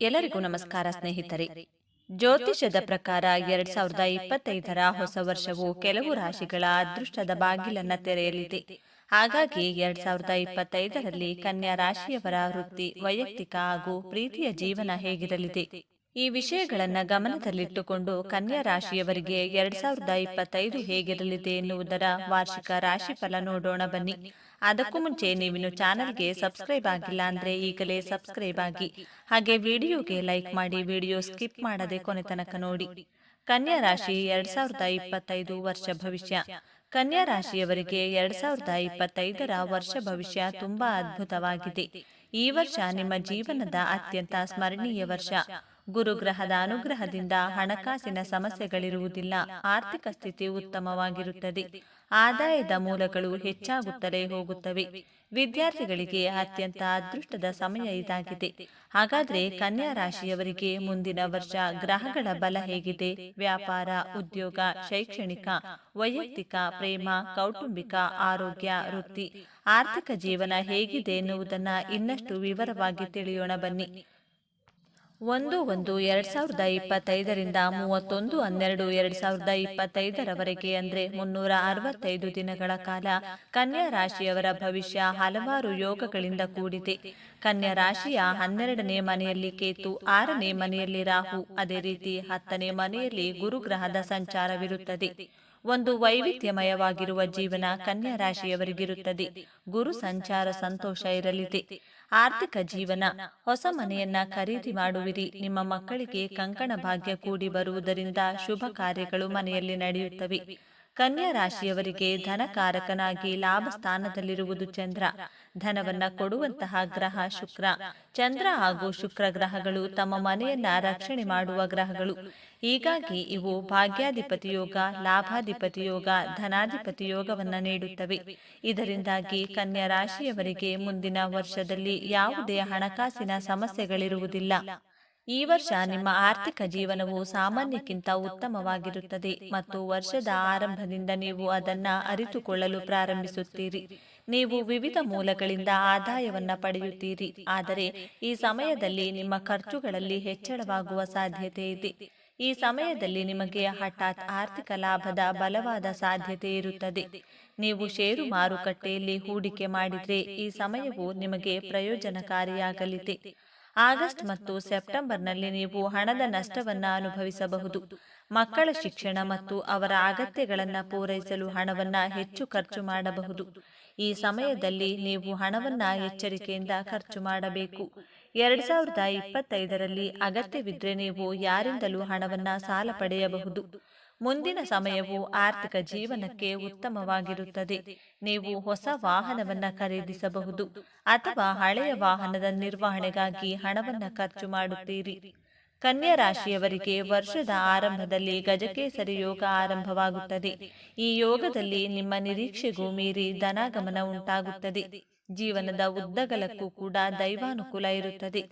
ಎಲ್ಲರಿಗೂ ನಮಸ್ಕಾರ ಸ್ನೇಹಿತರೆ. ಜ್ಯೋತಿಷ್ಯದ ಪ್ರಕಾರ ಎರಡ್ ಸಾವಿರದ ಇಪ್ಪತ್ತೈದರ ಹೊಸ ವರ್ಷವು ಕೆಲವು ರಾಶಿಗಳ ಅದೃಷ್ಟದ ಬಾಗಿಲನ್ನ ತೆರೆಯಲಿದೆ. ಹಾಗಾಗಿ ಎರಡ್ ಸಾವಿರದ ಇಪ್ಪತ್ತೈದರಲ್ಲಿ ಕನ್ಯಾ ರಾಶಿಯವರ ವೃತ್ತಿ, ವೈಯಕ್ತಿಕ ಹಾಗೂ ಪ್ರೀತಿಯ ಜೀವನ ಹೇಗಿರಲಿದೆ? ಈ ವಿಷಯಗಳನ್ನ ಗಮನದಲ್ಲಿಟ್ಟುಕೊಂಡು ಕನ್ಯಾ ರಾಶಿಯವರಿಗೆ ಎರಡ್ ಸಾವಿರದ ಇಪ್ಪತ್ತೈದು ಹೇಗಿರಲಿದೆ ಎನ್ನುವುದರ ವಾರ್ಷಿಕ ರಾಶಿಫಲ ನೋಡೋಣ ಬನ್ನಿ. ಅದಕ್ಕೂ ಮುಂಚೆ ನೀವಿನ್ನು ಚಾನಲ್ಗೆ ಸಬ್ಸ್ಕ್ರೈಬ್ ಆಗಿಲ್ಲ ಅಂದ್ರೆ ಈಗಲೇ ಸಬ್ಸ್ಕ್ರೈಬ್ ಆಗಿ. ಹಾಗೆ ವಿಡಿಯೋಗೆ ಲೈಕ್ ಮಾಡಿ ವಿಡಿಯೋ ಸ್ಕಿಪ್ ಮಾಡದೆ ಕೊನೆ ತನಕ ನೋಡಿ. ಕನ್ಯಾ ರಾಶಿ ಎರಡ್ ಸಾವಿರದ ಇಪ್ಪತ್ತೈದು ವರ್ಷ ಭವಿಷ್ಯ. ಕನ್ಯಾ ರಾಶಿಯವರಿಗೆ ಎರಡ್ ಸಾವಿರದ ಇಪ್ಪತ್ತೈದರ ವರ್ಷ ಭವಿಷ್ಯ ತುಂಬಾ ಅದ್ಭುತವಾಗಿದೆ. ಈ ವರ್ಷ ನಿಮ್ಮ ಜೀವನದ ಅತ್ಯಂತ ಸ್ಮರಣೀಯ ವರ್ಷ. ಗುರುಗ್ರಹದ ಅನುಗ್ರಹದಿಂದ ಹಣಕಾಸಿನ ಸಮಸ್ಯೆಗಳಿರುವುದಿಲ್ಲ. ಆರ್ಥಿಕ ಸ್ಥಿತಿ ಉತ್ತಮವಾಗಿರುತ್ತದೆ. ಆದಾಯದ ಮೂಲಗಳು ಹೆಚ್ಚಾಗುತ್ತಲೇ ಹೋಗುತ್ತವೆ. ವಿದ್ಯಾರ್ಥಿಗಳಿಗೆ ಅತ್ಯಂತ ಅದೃಷ್ಟದ ಸಮಯ ಇದಾಗಿದೆ. ಹಾಗಾದ್ರೆ ಕನ್ಯಾ ರಾಶಿಯವರಿಗೆ ಮುಂದಿನ ವರ್ಷ ಗ್ರಹಗಳ ಬಲ ಹೇಗಿದೆ? ವ್ಯಾಪಾರ, ಉದ್ಯೋಗ, ಶೈಕ್ಷಣಿಕ, ವೈಯಕ್ತಿಕ ಪ್ರೇಮ, ಕೌಟುಂಬಿಕ, ಆರೋಗ್ಯ, ವೃತ್ತಿ. ಆರ್ಥಿಕ ಜೀವನ ಹೇಗಿದೆ ಎನ್ನುವುದನ್ನ ಇನ್ನಷ್ಟು ವಿವರವಾಗಿ ತಿಳಿಯೋಣ ಬನ್ನಿ. ಒಂದು ಒಂದು ಎರಡ್ ಸಾವಿರದ ಇಪ್ಪತ್ತೈದರಿಂದ ಮೂವತ್ತೊಂದು ಹನ್ನೆರಡು ಎರಡ್ ಸಾವಿರದ ಇಪ್ಪತ್ತೈದರವರೆಗೆ ಅಂದ್ರೆ ಮುನ್ನೂರ ಅರವತ್ತೈದು ದಿನಗಳ ಕಾಲ ಕನ್ಯಾ ರಾಶಿಯವರ ಭವಿಷ್ಯ ಹಲವಾರು ಯೋಗಗಳಿಂದ ಕೂಡಿದೆ. ಕನ್ಯಾ ರಾಶಿಯ ಹನ್ನೆರಡನೇ ಮನೆಯಲ್ಲಿ ಕೇತು, ಆರನೇ ಮನೆಯಲ್ಲಿ ರಾಹು, ಅದೇ ರೀತಿ ಹತ್ತನೇ ಮನೆಯಲ್ಲಿ ಗುರುಗ್ರಹದ ಸಂಚಾರವಿರುತ್ತದೆ. ಒಂದು ವೈವಿಧ್ಯಮಯವಾಗಿರುವ ಜೀವನ ಕನ್ಯಾ ರಾಶಿಯವರಿಗಿರುತ್ತದೆ. ಗುರು ಸಂಚಾರ ಸಂತೋಷ ಇರಲಿದೆ. ಆರ್ಥಿಕ ಜೀವನ ಹೊಸ ಮನೆಯನ್ನ ಖರೀದಿ ಮಾಡುವಿರಿ. ನಿಮ್ಮ ಮಕ್ಕಳಿಗೆ ಕಂಕಣ ಭಾಗ್ಯ ಕೂಡಿ ಬರುವುದರಿಂದ ಶುಭ ಕಾರ್ಯಗಳು ಮನೆಯಲ್ಲಿ ನಡೆಯುತ್ತವೆ. ಕನ್ಯಾ ರಾಶಿಯವರಿಗೆ ಧನಕಾರಕನಾಗಿ ಲಾಭ ಸ್ಥಾನದಲ್ಲಿರುವುದು ಚಂದ್ರ. ಧನವನ್ನ ಕೊಡುವಂತಹ ಗ್ರಹ ಶುಕ್ರ. ಚಂದ್ರ ಹಾಗೂ ಶುಕ್ರ ಗ್ರಹಗಳು ತಮ್ಮ ಮನೆಯನ್ನ ರಕ್ಷಣೆ ಮಾಡುವ ಗ್ರಹಗಳು. ಹೀಗಾಗಿ ಇವು ಭಾಗ್ಯಾಧಿಪತಿ ಯೋಗ, ಲಾಭಾಧಿಪತಿ ಯೋಗ, ಧನಾಧಿಪತಿ ಯೋಗವನ್ನ ನೀಡುತ್ತವೆ. ಇದರಿಂದಾಗಿ ಕನ್ಯಾ ರಾಶಿಯವರಿಗೆ ಮುಂದಿನ ವರ್ಷದಲ್ಲಿ ಯಾವುದೇ ಹಣಕಾಸಿನ ಸಮಸ್ಯೆಗಳಿರುವುದಿಲ್ಲ. ಈ ವರ್ಷ ನಿಮ್ಮ ಆರ್ಥಿಕ ಜೀವನವು ಸಾಮಾನ್ಯಕ್ಕಿಂತ ಉತ್ತಮವಾಗಿರುತ್ತದೆ ಮತ್ತು ವರ್ಷದ ಆರಂಭದಿಂದ ನೀವು ಅದನ್ನು ಅರಿತುಕೊಳ್ಳಲು ಪ್ರಾರಂಭಿಸುತ್ತೀರಿ. ನೀವು ವಿವಿಧ ಮೂಲಗಳಿಂದ ಆದಾಯವನ್ನು ಪಡೆಯುತ್ತೀರಿ. ಆದರೆ ಈ ಸಮಯದಲ್ಲಿ ನಿಮ್ಮ ಖರ್ಚುಗಳಲ್ಲಿ ಹೆಚ್ಚಳವಾಗುವ ಸಾಧ್ಯತೆ ಇದೆ. ಈ ಸಮಯದಲ್ಲಿ ನಿಮಗೆ ಹಠಾತ್ ಆರ್ಥಿಕ ಲಾಭದ ಬಲವಾದ ಸಾಧ್ಯತೆ ಇರುತ್ತದೆ. ನೀವು ಷೇರು ಮಾರುಕಟ್ಟೆಯಲ್ಲಿ ಹೂಡಿಕೆ ಮಾಡಿದರೆ ಈ ಸಮಯವು ನಿಮಗೆ ಪ್ರಯೋಜನಕಾರಿಯಾಗಲಿದೆ. ಆಗಸ್ಟ್ ಮತ್ತು ಸೆಪ್ಟೆಂಬರ್ನಲ್ಲಿ ನೀವು ಹಣದ ನಷ್ಟವನ್ನು ಅನುಭವಿಸಬಹುದು. ಮಕ್ಕಳ ಶಿಕ್ಷಣ ಮತ್ತು ಅವರ ಅಗತ್ಯಗಳನ್ನು ಪೂರೈಸಲು ಹಣವನ್ನು ಹೆಚ್ಚು ಖರ್ಚು ಮಾಡಬಹುದು. ಈ ಸಮಯದಲ್ಲಿ ನೀವು ಹಣವನ್ನು ಎಚ್ಚರಿಕೆಯಿಂದ ಖರ್ಚು ಮಾಡಬೇಕು. ಎರಡ್ ಸಾವಿರದ ಇಪ್ಪತ್ತೈದರಲ್ಲಿ ಅಗತ್ಯವಿದ್ರೆ ನೀವು ಯಾರಿಂದಲೂ ಹಣವನ್ನು ಸಾಲ ಪಡೆಯಬಹುದು. ಮುಂದಿನ ಸಮಯವು ಆರ್ಥಿಕ ಜೀವನಕ್ಕೆ ಉತ್ತಮವಾಗಿರುತ್ತದೆ. ನೀವು ಹೊಸ ವಾಹನವನ್ನು ಖರೀದಿಸಬಹುದು ಅಥವಾ ಹಳೆಯ ವಾಹನದ ನಿರ್ವಹಣೆಗಾಗಿ ಹಣವನ್ನು ಖರ್ಚು ಮಾಡುತ್ತೀರಿ. ಕನ್ಯಾ ರಾಶಿಯವರಿಗೆ ವರ್ಷದ ಆರಂಭದಲ್ಲಿ ಗಜಕೇಸರಿ ಯೋಗ ಆರಂಭವಾಗುತ್ತದೆ. ಈ ಯೋಗದಲ್ಲಿ ನಿಮ್ಮ ನಿರೀಕ್ಷೆಗೂ ಮೀರಿ ಧನಾಗಮನ ಉಂಟಾಗುತ್ತದೆ. ಜೀವನದ ಉದ್ದಗಲಕ್ಕೂ ಕೂಡ ದೈವಾನುಕೂಲ ಇರುತ್ತದೆ.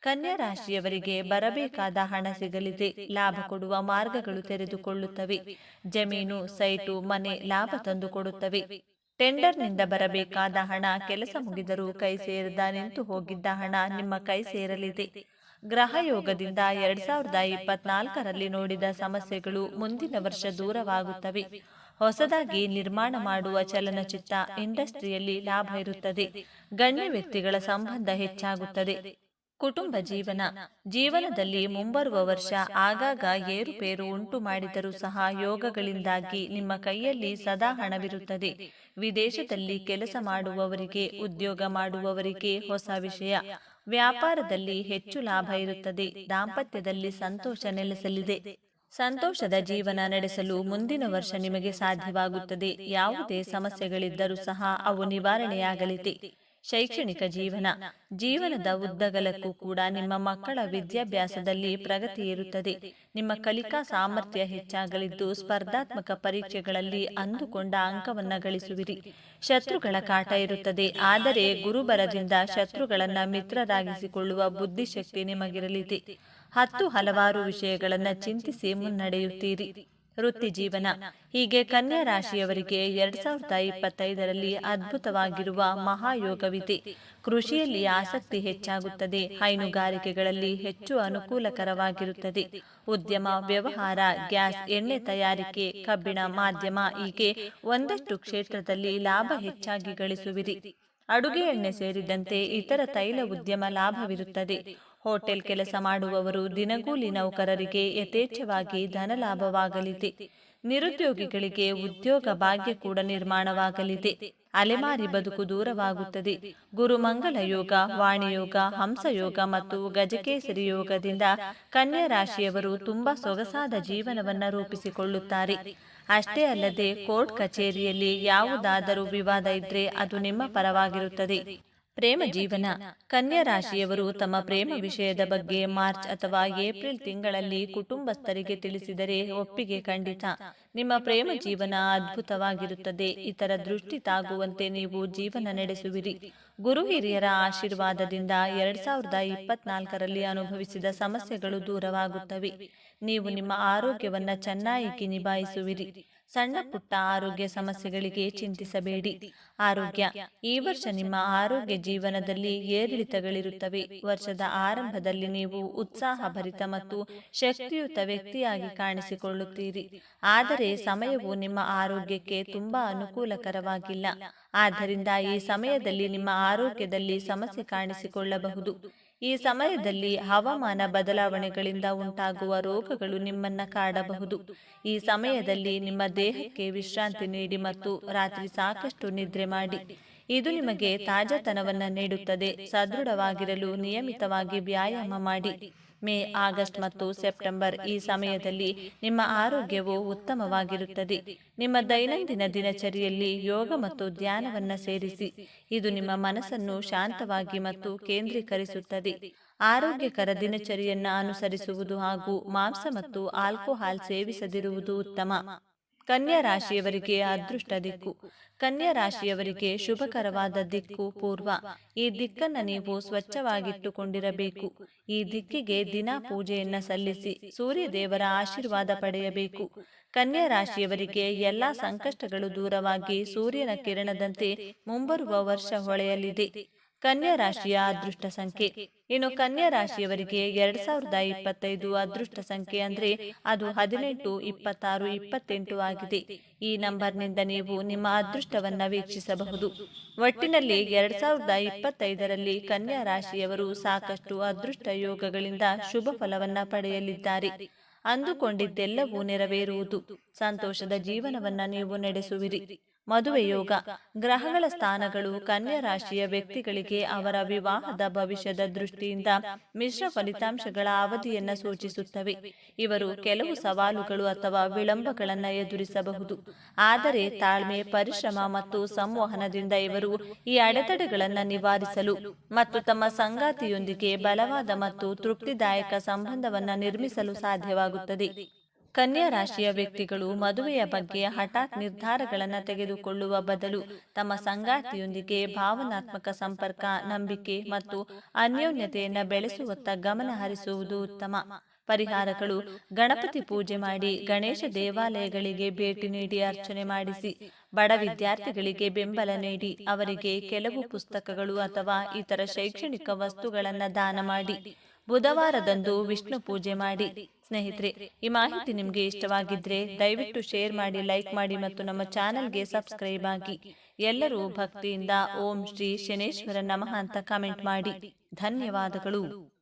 ಕನ್ಯಾ ರಾಶಿಯವರಿಗೆ ಬರಬೇಕಾದ ಹಣ ಸಿಗಲಿದೆ. ಲಾಭ ಕೊಡುವ ಮಾರ್ಗಗಳು ತೆರೆದುಕೊಳ್ಳುತ್ತವೆ. ಜಮೀನು, ಸೈಟು, ಮನೆ ಲಾಭ ತಂದುಕೊಡುತ್ತವೆ. ಟೆಂಡರ್ನಿಂದ ಬರಬೇಕಾದ ಹಣ ಕೆಲಸ ಮುಗಿದರೂ ಕೈ ಸೇರದ ನಿಂತು ಹೋಗಿದ್ದ ಹಣ ನಿಮ್ಮ ಕೈ ಸೇರಲಿದೆ. ಗ್ರಹ ಯೋಗದಿಂದ ಎರಡ್ ಸಾವಿರದ ಇಪ್ಪತ್ನಾಲ್ಕರಲ್ಲಿ ನೋಡಿದ ಸಮಸ್ಯೆಗಳು ಮುಂದಿನ ವರ್ಷ ದೂರವಾಗುತ್ತವೆ. ಹೊಸದಾಗಿ ನಿರ್ಮಾಣ ಮಾಡುವ ಚಲನಚಿತ್ರ ಇಂಡಸ್ಟ್ರಿಯಲ್ಲಿ ಲಾಭ ಇರುತ್ತದೆ. ಗಣ್ಯ ವ್ಯಕ್ತಿಗಳ ಸಂಬಂಧ ಹೆಚ್ಚಾಗುತ್ತದೆ. ಕುಟುಂಬ ಜೀವನ. ಜೀವನದಲ್ಲಿ ಮುಂಬರುವ ವರ್ಷ ಆಗಾಗ ಏರುಪೇರು ಉಂಟು ಮಾಡಿದರೂ ಸಹ ಯೋಗಗಳಿಂದಾಗಿ ನಿಮ್ಮ ಕೈಯಲ್ಲಿ ಸದಾ ಹಣವಿರುತ್ತದೆ. ವಿದೇಶದಲ್ಲಿ ಕೆಲಸ ಮಾಡುವವರಿಗೆ, ಉದ್ಯೋಗ ಮಾಡುವವರಿಗೆ ಹೊಸ ವಿಷಯ. ವ್ಯಾಪಾರದಲ್ಲಿ ಹೆಚ್ಚು ಲಾಭ ಇರುತ್ತದೆ. ದಾಂಪತ್ಯದಲ್ಲಿ ಸಂತೋಷ ನೆಲೆಸಲಿದೆ. ಸಂತೋಷದ ಜೀವನ ನಡೆಸಲು ಮುಂದಿನ ವರ್ಷ ನಿಮಗೆ ಸಾಧ್ಯವಾಗುತ್ತದೆ. ಯಾವುದೇ ಸಮಸ್ಯೆಗಳಿದ್ದರೂ ಸಹ ಅವು ನಿವಾರಣೆಯಾಗಲಿದೆ. ಶೈಕ್ಷಣಿಕ ಜೀವನ, ಜೀವನದ ಉದ್ದಗಲಕ್ಕೂ ಕೂಡ ನಿಮ್ಮ ಮಕ್ಕಳ ವಿದ್ಯಾಭ್ಯಾಸದಲ್ಲಿ ಪ್ರಗತಿ ಇರುತ್ತದೆ. ನಿಮ್ಮ ಕಲಿಕಾ ಸಾಮರ್ಥ್ಯ ಹೆಚ್ಚಾಗಲಿದ್ದು ಸ್ಪರ್ಧಾತ್ಮಕ ಪರೀಕ್ಷೆಗಳಲ್ಲಿ ಅಂದುಕೊಂಡ ಅಂಕವನ್ನು ಗಳಿಸುವಿರಿ. ಶತ್ರುಗಳ ಕಾಟ ಇರುತ್ತದೆ. ಆದರೆ ಗುರುಬರದಿಂದ ಶತ್ರುಗಳನ್ನು ಮಿತ್ರರಾಗಿಸಿಕೊಳ್ಳುವ ಬುದ್ಧಿಶಕ್ತಿ ನಿಮಗಿರಲಿದೆ. ಹತ್ತು ಹಲವಾರು ವಿಷಯಗಳನ್ನು ಚಿಂತಿಸಿ ಮುನ್ನಡೆಯುತ್ತೀರಿ. ವೃತ್ತಿ ಜೀವನ ಹೀಗೆ ಕನ್ಯಾ ರಾಶಿಯವರಿಗೆ ಎರಡ್ ಸಾವಿರದ ಇಪ್ಪತ್ತೈದರಲ್ಲಿ ಅದ್ಭುತವಾಗಿರುವ ಮಹಾಯೋಗವಿದೆ. ಕೃಷಿಯಲ್ಲಿ ಆಸಕ್ತಿ ಹೆಚ್ಚಾಗುತ್ತದೆ. ಹೈನುಗಾರಿಕೆಗಳಲ್ಲಿ ಹೆಚ್ಚು ಅನುಕೂಲಕರವಾಗಿರುತ್ತದೆ. ಉದ್ಯಮ, ವ್ಯವಹಾರ, ಗ್ಯಾಸ್, ಎಣ್ಣೆ ತಯಾರಿಕೆ, ಕಬ್ಬಿಣ, ಮಾಧ್ಯಮ ಹೀಗೆ ಒಂದಷ್ಟು ಕ್ಷೇತ್ರದಲ್ಲಿ ಲಾಭ ಹೆಚ್ಚಾಗಿ ಗಳಿಸುವಿರಿ. ಅಡುಗೆ ಎಣ್ಣೆ ಸೇರಿದಂತೆ ಇತರ ತೈಲ ಉದ್ಯಮ ಲಾಭವಿರುತ್ತದೆ. ಹೋಟೆಲ್ ಕೆಲಸ ಮಾಡುವವರು ದಿನಗೂಲಿ ನೌಕರರಿಗೆ ಯಥೇಚ್ಛವಾಗಿ ಧನ ಲಾಭವಾಗಲಿದೆ. ನಿರುದ್ಯೋಗಿಗಳಿಗೆ ಉದ್ಯೋಗ ಭಾಗ್ಯ ಕೂಡ ನಿರ್ಮಾಣವಾಗಲಿದೆ. ಅಲೆಮಾರಿ ಬದುಕು ದೂರವಾಗುತ್ತದೆ. ಗುರುಮಂಗಲ ಯೋಗ ವಾಣಿಯೋಗ ಹಂಸಯೋಗ ಮತ್ತು ಗಜಕೇಸರಿ ಯೋಗದಿಂದ ಕನ್ಯಾ ರಾಶಿಯವರು ತುಂಬಾ ಸೊಗಸಾದ ಜೀವನವನ್ನು ರೂಪಿಸಿಕೊಳ್ಳುತ್ತಾರೆ. ಅಷ್ಟೇ ಅಲ್ಲದೆ ಕೋರ್ಟ್ ಕಚೇರಿಯಲ್ಲಿ ಯಾವುದಾದರೂ ವಿವಾದ ಇದ್ರೆ ಅದು ನಿಮ್ಮ ಪರವಾಗಿರುತ್ತದೆ. ಪ್ರೇಮ ಜೀವನ. ಕನ್ಯಾ ರಾಶಿಯವರು ತಮ್ಮ ಪ್ರೇಮ ವಿಷಯದ ಬಗ್ಗೆ ಮಾರ್ಚ್ ಅಥವಾ ಏಪ್ರಿಲ್ ತಿಂಗಳಲ್ಲಿ ಕುಟುಂಬಸ್ಥರಿಗೆ ತಿಳಿಸಿದರೆ ಒಪ್ಪಿಗೆ ಖಂಡಿತ. ನಿಮ್ಮ ಪ್ರೇಮ ಜೀವನ ಅದ್ಭುತವಾಗಿರುತ್ತದೆ. ಇತರ ದೃಷ್ಟಿ ತಾಗುವಂತೆ ನೀವು ಜೀವನ ನಡೆಸುವಿರಿ. ಗುರು ಹಿರಿಯರ ಆಶೀರ್ವಾದದಿಂದ ಎರಡ್ ಸಾವಿರದ ಇಪ್ಪತ್ನಾಲ್ಕರಲ್ಲಿ ಅನುಭವಿಸಿದ ಸಮಸ್ಯೆಗಳು ದೂರವಾಗುತ್ತವೆ. ನೀವು ನಿಮ್ಮ ಆರೋಗ್ಯವನ್ನು ಚೆನ್ನಾಗಿ ನಿಭಾಯಿಸುವಿರಿ. ಸಣ್ಣ ಪುಟ್ಟ ಆರೋಗ್ಯ ಸಮಸ್ಯೆಗಳಿಗೆ ಚಿಂತಿಸಬೇಡಿ. ಆರೋಗ್ಯ ಈ ವರ್ಷ ನಿಮ್ಮ ಆರೋಗ್ಯ ಜೀವನದಲ್ಲಿ ಏರಿಳಿತಗಳಿರುತ್ತವೆ. ವರ್ಷದ ಆರಂಭದಲ್ಲಿ ನೀವು ಉತ್ಸಾಹಭರಿತ ಮತ್ತು ಶಕ್ತಿಯುತ ವ್ಯಕ್ತಿಯಾಗಿ ಕಾಣಿಸಿಕೊಳ್ಳುತ್ತೀರಿ. ಆದರೆ ಸಮಯವು ನಿಮ್ಮ ಆರೋಗ್ಯಕ್ಕೆ ತುಂಬಾ ಅನುಕೂಲಕರವಾಗಿಲ್ಲ. ಆದ್ದರಿಂದ ಈ ಸಮಯದಲ್ಲಿ ನಿಮ್ಮ ಆರೋಗ್ಯದಲ್ಲಿ ಸಮಸ್ಯೆ ಕಾಣಿಸಿಕೊಳ್ಳಬಹುದು. ಈ ಸಮಯದಲ್ಲಿ ಹವಾಮಾನ ಬದಲಾವಣೆಗಳಿಂದ ಉಂಟಾಗುವ ರೋಗಗಳು ನಿಮ್ಮನ್ನ ಕಾಡಬಹುದು. ಈ ಸಮಯದಲ್ಲಿ ನಿಮ್ಮ ದೇಹಕ್ಕೆ ವಿಶ್ರಾಂತಿ ನೀಡಿ ಮತ್ತು ರಾತ್ರಿ ಸಾಕಷ್ಟು ನಿದ್ರೆ ಮಾಡಿ. ಇದು ನಿಮಗೆ ತಾಜಾತನವನ್ನು ನೀಡುತ್ತದೆ. ಸದೃಢವಾಗಿರಲು ನಿಯಮಿತವಾಗಿ ವ್ಯಾಯಾಮ ಮಾಡಿ. ಮೇ, ಆಗಸ್ಟ್ ಮತ್ತು ಸೆಪ್ಟೆಂಬರ್ ಈ ಸಮಯದಲ್ಲಿ ನಿಮ್ಮ ಆರೋಗ್ಯವು ಉತ್ತಮವಾಗಿರುತ್ತದೆ. ನಿಮ್ಮ ದೈನಂದಿನ ದಿನಚರಿಯಲ್ಲಿ ಯೋಗ ಮತ್ತು ಧ್ಯಾನವನ್ನು ಸೇರಿಸಿ. ಇದು ನಿಮ್ಮ ಮನಸ್ಸನ್ನು ಶಾಂತವಾಗಿ ಮತ್ತು ಕೇಂದ್ರೀಕರಿಸುತ್ತದೆ. ಆರೋಗ್ಯಕರ ದಿನಚರಿಯನ್ನು ಅನುಸರಿಸುವುದು ಹಾಗೂ ಮಾಂಸ ಮತ್ತು ಆಲ್ಕೋಹಾಲ್ ಸೇವಿಸದಿರುವುದು ಉತ್ತಮ. ಕನ್ಯಾ ರಾಶಿಯವರಿಗೆ ಅದೃಷ್ಟ ದಿಕ್ಕು. ಕನ್ಯಾ ರಾಶಿಯವರಿಗೆ ಶುಭಕರವಾದ ದಿಕ್ಕು ಪೂರ್ವ. ಈ ದಿಕ್ಕನ್ನು ನೀವು ಸ್ವಚ್ಛವಾಗಿಟ್ಟುಕೊಂಡಿರಬೇಕು. ಈ ದಿಕ್ಕಿಗೆ ದಿನ ಪೂಜೆಯನ್ನು ಸಲ್ಲಿಸಿ ಸೂರ್ಯ ದೇವರ ಆಶೀರ್ವಾದ ಪಡೆಯಬೇಕು. ಕನ್ಯಾ ರಾಶಿಯವರಿಗೆ ಎಲ್ಲಾ ಸಂಕಷ್ಟಗಳು ದೂರವಾಗಿ ಸೂರ್ಯನ ಕಿರಣದಂತೆ ಮುಂಬರುವ ವರ್ಷ ಹೊಳೆಯಲಿದೆ. ಕನ್ಯಾ ರಾಶಿಯ ಅದೃಷ್ಟ ಸಂಖ್ಯೆ. ಇನ್ನು ಕನ್ಯಾ ರಾಶಿಯವರಿಗೆ ಎರಡ್ ಸಾವಿರದ ಇಪ್ಪತ್ತೈದು ಅದೃಷ್ಟ ಸಂಖ್ಯೆ ಅಂದ್ರೆ ಅದು ಹದಿನೆಂಟು, ಇಪ್ಪತ್ತಾರು, ಇಪ್ಪತ್ತೆಂಟು ಆಗಿದೆ. ಈ ನಂಬರ್ನಿಂದ ನೀವು ನಿಮ್ಮ ಅದೃಷ್ಟವನ್ನ ವೀಕ್ಷಿಸಬಹುದು. ಒಟ್ಟಿನಲ್ಲಿ ಎರಡ್ ಸಾವಿರದ ಇಪ್ಪತ್ತೈದರಲ್ಲಿ ಕನ್ಯಾ ರಾಶಿಯವರು ಸಾಕಷ್ಟು ಅದೃಷ್ಟ ಯೋಗಗಳಿಂದ ಶುಭ ಫಲವನ್ನ ಪಡೆಯಲಿದ್ದಾರೆ. ಅಂದುಕೊಂಡಿದ್ದೆಲ್ಲವೂ ನೆರವೇರುವುದು. ಸಂತೋಷದ ಜೀವನವನ್ನ ನೀವು ನಡೆಸುವಿರಿ. ಮದುವೆ ಯೋಗ ಗ್ರಹಗಳ ಸ್ಥಾನಗಳು ಕನ್ಯಾ ರಾಶಿಯ ವ್ಯಕ್ತಿಗಳಿಗೆ ಅವರ ವಿವಾಹದ ಭವಿಷ್ಯದ ದೃಷ್ಟಿಯಿಂದ ಮಿಶ್ರ ಫಲಿತಾಂಶಗಳ ಅವಧಿಯನ್ನು ಸೂಚಿಸುತ್ತವೆ. ಇವರು ಕೆಲವು ಸವಾಲುಗಳು ಅಥವಾ ವಿಳಂಬಗಳನ್ನು ಎದುರಿಸಬಹುದು. ಆದರೆ ತಾಳ್ಮೆ ಪರಿಶ್ರಮ ಮತ್ತು ಸಂವಹನದಿಂದ ಇವರು ಈ ಅಡೆತಡೆಗಳನ್ನು ನಿವಾರಿಸಲು ಮತ್ತು ತಮ್ಮ ಸಂಗಾತಿಯೊಂದಿಗೆ ಬಲವಾದ ಮತ್ತು ತೃಪ್ತಿದಾಯಕ ಸಂಬಂಧವನ್ನು ನಿರ್ಮಿಸಲು ಸಾಧ್ಯವಾಗುತ್ತದೆ. ಕನ್ಯಾ ರಾಶಿಯ ವ್ಯಕ್ತಿಗಳು ಮದುವೆಯ ಬಗ್ಗೆ ಹಠಾತ್ ನಿರ್ಧಾರಗಳನ್ನು ತೆಗೆದುಕೊಳ್ಳುವ ಬದಲು ತಮ್ಮ ಸಂಗಾತಿಯೊಂದಿಗೆ ಭಾವನಾತ್ಮಕ ಸಂಪರ್ಕ, ನಂಬಿಕೆ ಮತ್ತು ಅನ್ಯೋನ್ಯತೆಯನ್ನು ಬೆಳೆಸುವತ್ತ ಗಮನ ಹರಿಸುವುದು ಉತ್ತಮ. ಪರಿಹಾರಗಳು ಗಣಪತಿ ಪೂಜೆ ಮಾಡಿ ಗಣೇಶ ದೇವಾಲಯಗಳಿಗೆ ಭೇಟಿ ನೀಡಿ ಅರ್ಚನೆ ಮಾಡಿಸಿ, ಬಡ ವಿದ್ಯಾರ್ಥಿಗಳಿಗೆ ಬೆಂಬಲ ನೀಡಿ ಅವರಿಗೆ ಕೆಲವು ಪುಸ್ತಕಗಳು ಅಥವಾ ಇತರ ಶೈಕ್ಷಣಿಕ ವಸ್ತುಗಳನ್ನು ದಾನ ಮಾಡಿ. ಬುಧವಾರದಂದು ವಿಷ್ಣು ಪೂಜೆ ಮಾಡಿ. ಸ್ನೇಹಿತರೆ, ಈ ಮಾಹಿತಿ ನಿಮಗೆ ಇಷ್ಟವಾಗಿದ್ರೆ ದಯವಿಟ್ಟು ಶೇರ್ ಮಾಡಿ ಲೈಕ್ ಮಾಡಿ ಮತ್ತು ನಮ್ಮ ಚಾನೆಲ್ಗೆ ಸಬ್ಸ್ಕ್ರೈಬ್ ಆಗಿ. ಎಲ್ಲರೂ ಭಕ್ತಿಯಿಂದ ಓಂ ಶ್ರೀ ಶನೇಶ್ವರ ನಮಃ ಅಂತ ಕಮೆಂಟ್ ಮಾಡಿ. ಧನ್ಯವಾದಗಳು.